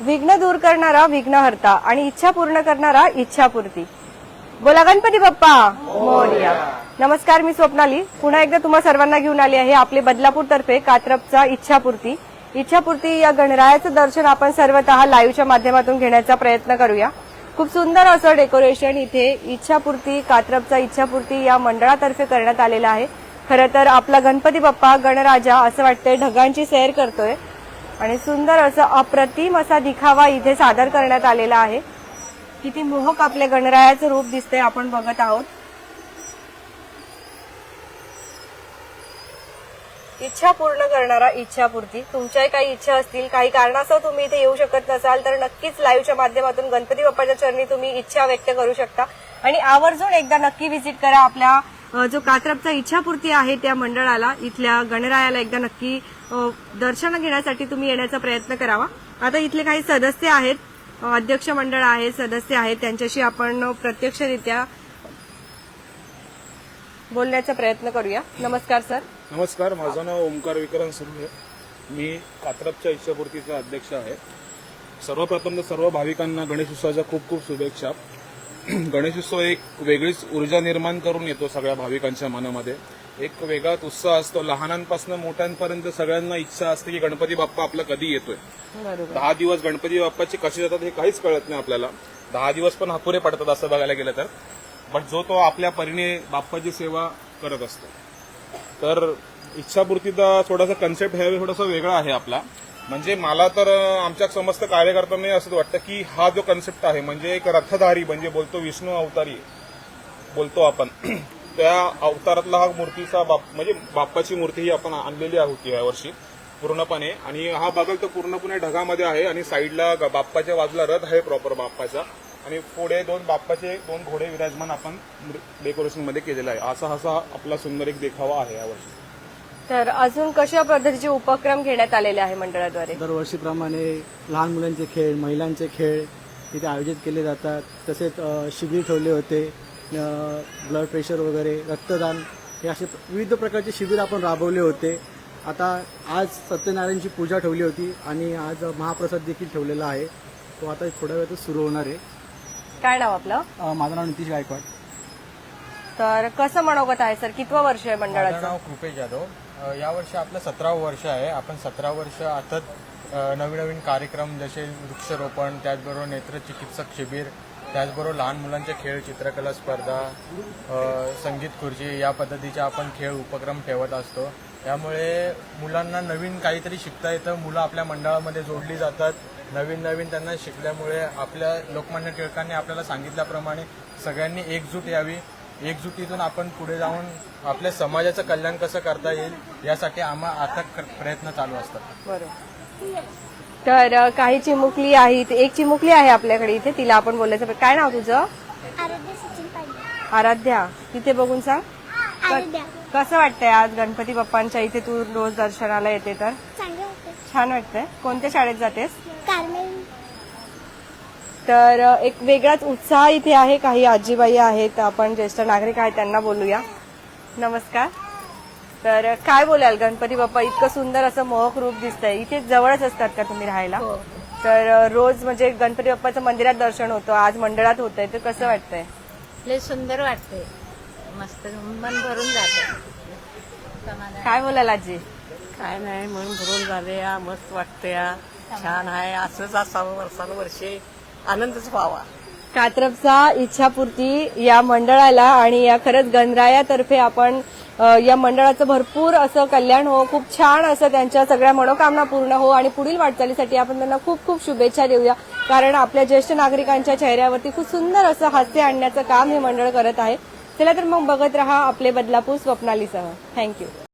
विघ्न दूर करणारा विघ्नहर्ता आणि इच्छा पूर्ण करणारा इच्छापूर्ती. बोला गणपती बाप्पा. मोर्या. नमस्कार मी स्वप्नाली. पुन्हा एकदा तुम्हा सर्वांना घेऊन आली आहे आपले बदलापूर तर्फे कात्रपचा इच्छापूर्ती. इच्छापूर्ती या गणरायाचं दर्शन आपण सर्वतः लाईव्हच्या माध्यमातून घेण्याचा प्रयत्न करूया. खूप सुंदर असं डेकोरेशन इथे इच्छापूर्ती कात्रपचा इच्छापूर्ती या मंडळातर्फे करण्यात आलेलं आहे. खरं तर आपला गणपती बाप्पा गणराजा असं वाटतंय ढगांची सैर करतोय. आणि सुंदर असं अप्रतिम असा दिखावा इथे सादर करण्यात आलेला आहे. किती मोहक आपल्या गणरायाचं रूप दिसतंय आपण बघत आहोत. इच्छा पूर्ण करणारा इच्छापूर्ती. तुमच्याही काही इच्छा असतील काही कारणास्तव तुम्ही इथे येऊ शकत नसाल तर नक्कीच लाईव्हच्या माध्यमातून गणपती बाप्पाच्या चरणी तुम्ही इच्छा व्यक्त करू शकता. आणि आवर्जून एकदा नक्की व्हिजिट करा आपल्या जो कात्रपचा इच्छापूर्ती आहे त्या मंडळाला इथल्या गणरायाला एकदा नक्की दर्शन घेण्यासाठी तुम्ही येण्याचा प्रयत्न करावा. आता इथले काही सदस्य आहेत अध्यक्ष मंडळ आहे सदस्य आहेत त्यांच्याशी आपण प्रत्यक्षरित्या बोलण्याचा प्रयत्न करूया. नमस्कार सर. नमस्कार माझं नाव ओमकार विक्रम सुर्वे. मी कात्रपच्या इच्छापूर्तीचा अध्यक्ष आहे. सर्वप्रथम तर सर्व भाविकांना गणेश उत्सवाच्या खूप खूप शुभेच्छा. गणेशोत्सव एक वेगळीच ऊर्जा निर्माण करून येतो सगळ्या भाविकांच्या मनामध्ये. एक वेगळाच उत्साह असतो. लहानांपासून मोठ्यांपर्यंत सगळ्यांना इच्छा असते की गणपती बाप्पा आपला कधी येतोय. दहा दिवस गणपती बाप्पाचे कसे जातात हे काहीच कळत नाही आपल्याला. दहा दिवस पण अपुरे पडतात असं बघायला गेलं तर. बट जो तो आपल्या परीने बाप्पाची सेवा करत असतो. तर इच्छापूर्तीचा थोडासा कन्सेप्ट ह्यावेळी थोडासा वेगळा आहे आपला. म्हणजे मला तर आमच्या समस्त कार्यकर्त्यांनी असं वाटतं की हा जो कन्सेप्ट आहे म्हणजे एक रथधारी म्हणजे बोलतो विष्णू अवतारी बोलतो आपण त्या अवतारातला हा मूर्तीचा बाप म्हणजे बाप्पाची मूर्ती ही आपण आणलेली आहोत यावर्षी पूर्णपणे. आणि हा बघाल तर पूर्णपणे ढगामध्ये आहे आणि साईडला बाप्पाच्या बाजूला रथ आहे प्रॉपर बाप्पाचा. आणि पुढे दोन बाप्पाचे दोन घोडे विराजमान आपण डेकोरेशनमध्ये केलेलं आहे. असा असा आपला सुंदर एक देखावा आहे यावर्षी तर अजून कशा पद्धतीचे उपक्रम घेण्यात आलेले आहे मंडळाद्वारे? दरवर्षीप्रमाणे लहान मुलांचे खेळ महिलांचे खेळ इथे आयोजित केले जातात. तसेच शिबिर ठेवले होते. ब्लड प्रेशर वगैरे रक्तदान हे असे विविध प्रकारचे शिबिर आपण राबवले होते. आता आज सत्यनारायणची पूजा ठेवली होती आणि आज महाप्रसाद देखील ठेवलेला आहे. तो आता थोड्या वेळातच सुरू होणार आहे. काय नाव आपलं? माझं नाव नितीश गायकवाड. तर कसं मनोगत आहे सर? कितवं वर्ष आहे मंडळाचं? नाव कृपेश जाधव. यावर्षी आपलं सतरावं वर्ष आहे. आपण सतरा वर्ष आता नवीन नवीन कार्यक्रम जसे वृक्षारोपण त्याचबरोबर नेत्रचिकित्सक शिबिर त्याचबरोबर लहान मुलांचे खेळ चित्रकला स्पर्धा संगीत खुर्ची या पद्धतीचे आपण खेळ उपक्रम ठेवत असतो. त्यामुळे मुलांना नवीन काहीतरी शिकता येतं. मुलं आपल्या मंडळामध्ये जोडली जातात. नवीन नवीन त्यांना शिकल्यामुळे आपल्या लोकमान्य टिळकांनी आपल्याला सांगितल्याप्रमाणे सगळ्यांनी एकजूट यावी. एकजुटीतून आपण पुढे जाऊन आपल्या समाजाचं कल्याण कसं करता येईल यासाठी आम्हा आता प्रयत्न चालू असतात. बरोबर. तर काही चिमुकली आहेत. एक चिमुकली आहे आपल्याकडे इथे तिला आपण बोलायचं पण काय नाव तुझं? आराध्या तिथे बघून सांग. कसं वाटतंय आज गणपती बाप्पांच्या इथे तू रोज दर्शनाला येते तर? छान वाटतंय. कोणत्या शाळेत जातेस? तर एक वेगळाच उत्साह इथे आहे. काही आजीबाई आहेत. आपण ज्येष्ठ नागरिक आहेत त्यांना बोलूया. नमस्कार. तर काय बोलाल? गणपती बाप्पा इतकं सुंदर असं मोहक रूप दिसतंय. इथे जवळच असतात का तुम्ही राहायला? तर अ, रोज म्हणजे गणपती बाप्पाचं मंदिरात दर्शन होतं. आज मंडळात होतंय. तर कसं वाटतंय? लय सुंदर वाटते मस्त मन भरून जाते काय बोलाल आजी? काय नाही म्हणून भरून झाले या मस्त वाटते या छान आहे. असंच असावं वर्षानुवर्षे. आनंदच व्हावा. कात्रपचा इच्छापूर्ती या मंडळाला आणि या खरंच गणरायातर्फे आपण या मंडळाचं भरपूर असं कल्याण हो खूप छान असं त्यांच्या सगळ्या मनोकामना पूर्ण हो आणि पुढील वाटचालीसाठी आपण त्यांना खूप खूप शुभेच्छा देऊया. कारण आपल्या ज्येष्ठ नागरिकांच्या चेहऱ्यावरती खूप सुंदर असं हास्य आणण्याचं काम हे मंडळ करत आहे. चला तर मग बघत राहा आपले बदलापूर स्वप्नालीसह. थँक्यू